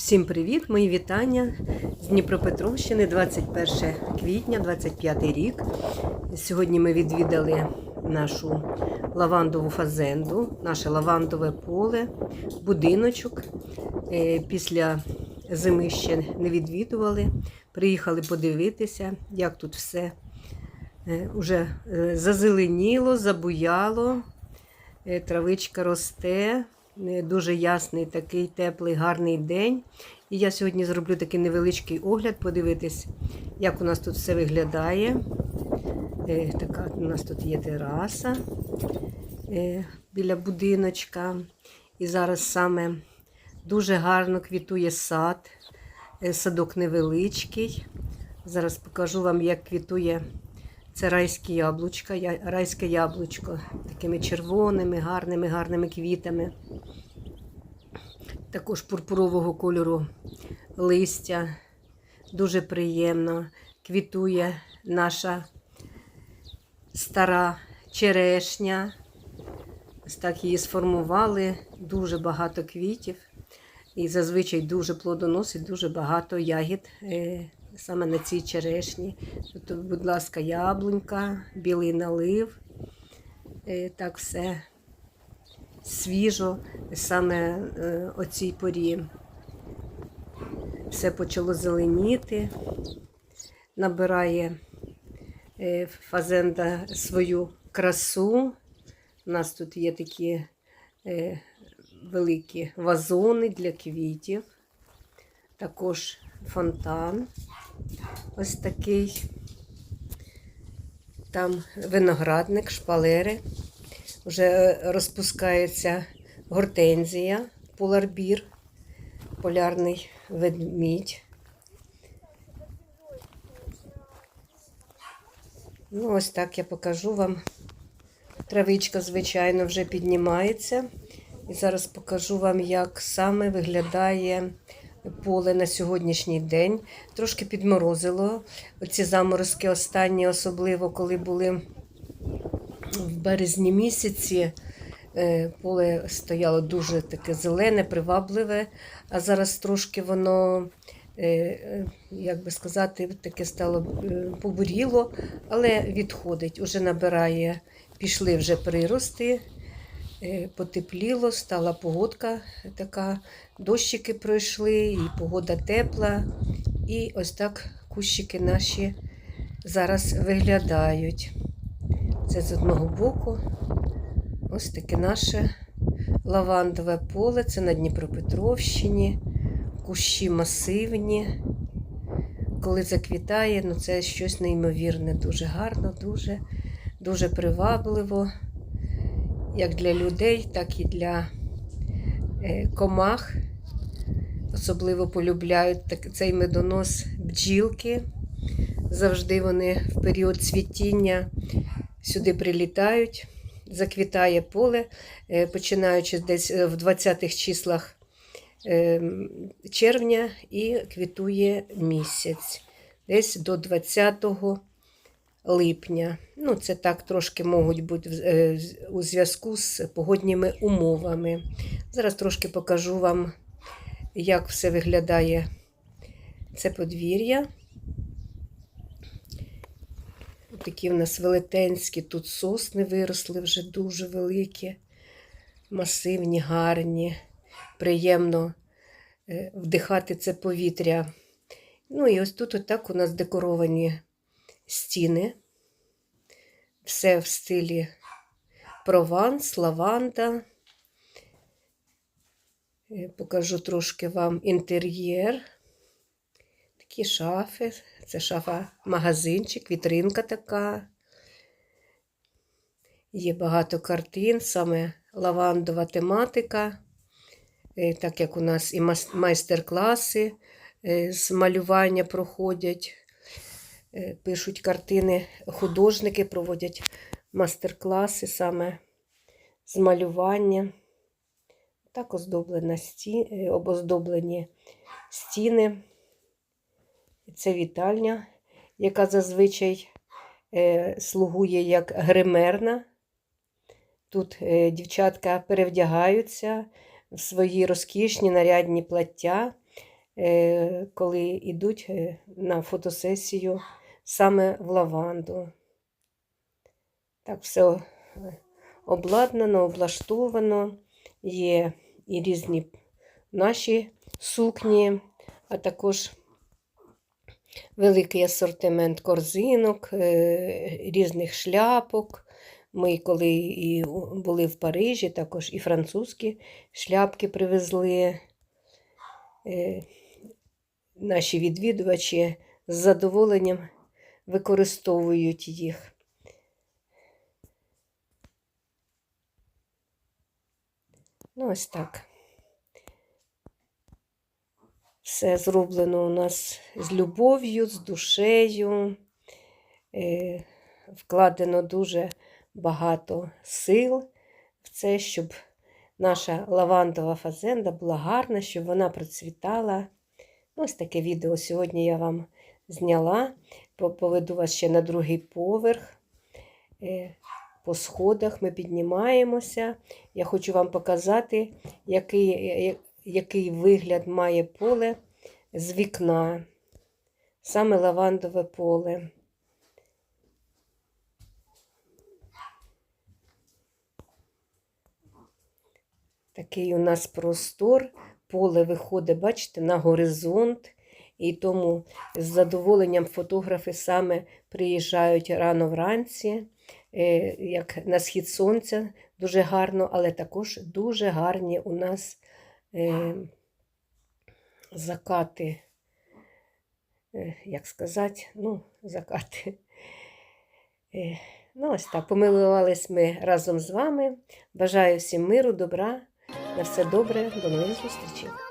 Всім привіт, мої вітання з Дніпропетровщини, 21 квітня, 25 рік. Сьогодні ми відвідали нашу лавандову фазенду, наше лавандове поле, будиночок. Е, Після зими ще не відвідували. Приїхали подивитися, як тут все е, уже е, зазеленіло, забуяло, Е, травичка росте. Е, Дуже ясний, такий теплий, гарний день. І я сьогодні зроблю такий невеличкий огляд, подивитись, як у нас тут все виглядає. Е, Така у нас тут є тераса е, біля будиночка. І зараз саме дуже гарно квітує сад. Садок невеличкий. Зараз покажу вам, як квітує це райське яблучко, райське яблучко такими червоними, гарними, гарними квітами. Також пурпурового кольору листя. Дуже приємно. Квітує наша стара черешня. Ось так її сформували. Дуже багато квітів. І зазвичай дуже плодоносить, дуже багато ягід е, саме на цій черешні. Тут, будь ласка, яблунька, білий налив. Е, так все свіжо, саме е, о цій порі. Все почало зеленіти, набирає е, фазенда свою красу. У нас тут є такі великі вазони для квітів, також фонтан. Ось такий. Там виноградник, шпалери. Вже розпускається гортензія, поларбір, полярний ведмідь. Ну, ось так я покажу вам. Травичка, звичайно, вже піднімається. І зараз покажу вам, як саме виглядає поле на сьогоднішній день. Трошки підморозило. Оці заморозки останні, особливо коли були в березні місяці. е, Поле стояло дуже таке зелене, привабливе, а зараз трошки воно, е, е, як би сказати, таке стало побуріло, але відходить, уже набирає, пішли вже прирости, потепліло, стала погодка така, дощики пройшли, і погода тепла. І ось так кущики наші зараз виглядають. Це з одного боку. Ось таке наше лавандове поле. Це на Дніпропетровщині. Кущі масивні. Коли заквітає, ну це щось неймовірне, дуже гарно, дуже, дуже привабливо. Як для людей, так і для е, комах. Особливо полюбляють цей медонос бджілки. Завжди вони в період цвітіння сюди прилітають, заквітає поле, е, починаючи десь е, в 20-х числах червня і квітує місяць, десь до 20 липня. Ну, це так трошки можуть бути е, у зв'язку з погодніми умовами. Зараз трошки покажу вам, як все виглядає це подвір'я. Такі в нас велетенські, тут сосни виросли вже дуже великі, масивні, гарні. Приємно е, вдихати це повітря. Ну і ось тут отак у нас декоровані стіни. Все в стилі Прованс, лаванда. Е, Покажу трошки вам інтер'єр. Такі шафи. Це шафа-магазинчик, вітринка така. Є багато картин, саме лавандова тематика. Е, Так як у нас і майстер-класи е, з малювання проходять, пишуть картини, художники проводять мастер-класи саме з малювання. Так оздоблена е, обоздоблені стіни. Це вітальня, яка зазвичай е, слугує як гримерна. Тут е, дівчатка перевдягаються в свої розкішні нарядні плаття. е, коли йдуть е, на фотосесію саме в лаванду. Так, все е, обладнано, облаштовано. Є і різні наші сукні, а також великий асортимент корзинок, е, різних шляпок. Ми, коли і були в Парижі, також і французькі шляпки привезли. Е, Наші відвідувачі з задоволенням використовують їх. Ну, ось так. Все зроблено у нас з любов'ю, з душею. Е, Вкладено дуже багато сил в це, щоб наша лавандова фазенда була гарна, щоб вона процвітала. Ось таке відео сьогодні я вам зняла. Поведу вас ще на другий поверх. Е, По сходах ми піднімаємося. Я хочу вам показати, який, який вигляд має поле з вікна. Саме лавандове поле. Такий у нас простор, поле виходить, бачите, на горизонт. І тому з задоволенням фотографи саме приїжджають рано вранці, е, як на схід сонця, дуже гарно, але також дуже гарні у нас е, закати. Е, Як сказати, ну, закати. Ну, ось так, помилувались ми разом з вами. Бажаю всім миру, добра, на все добре, до нових зустрічей.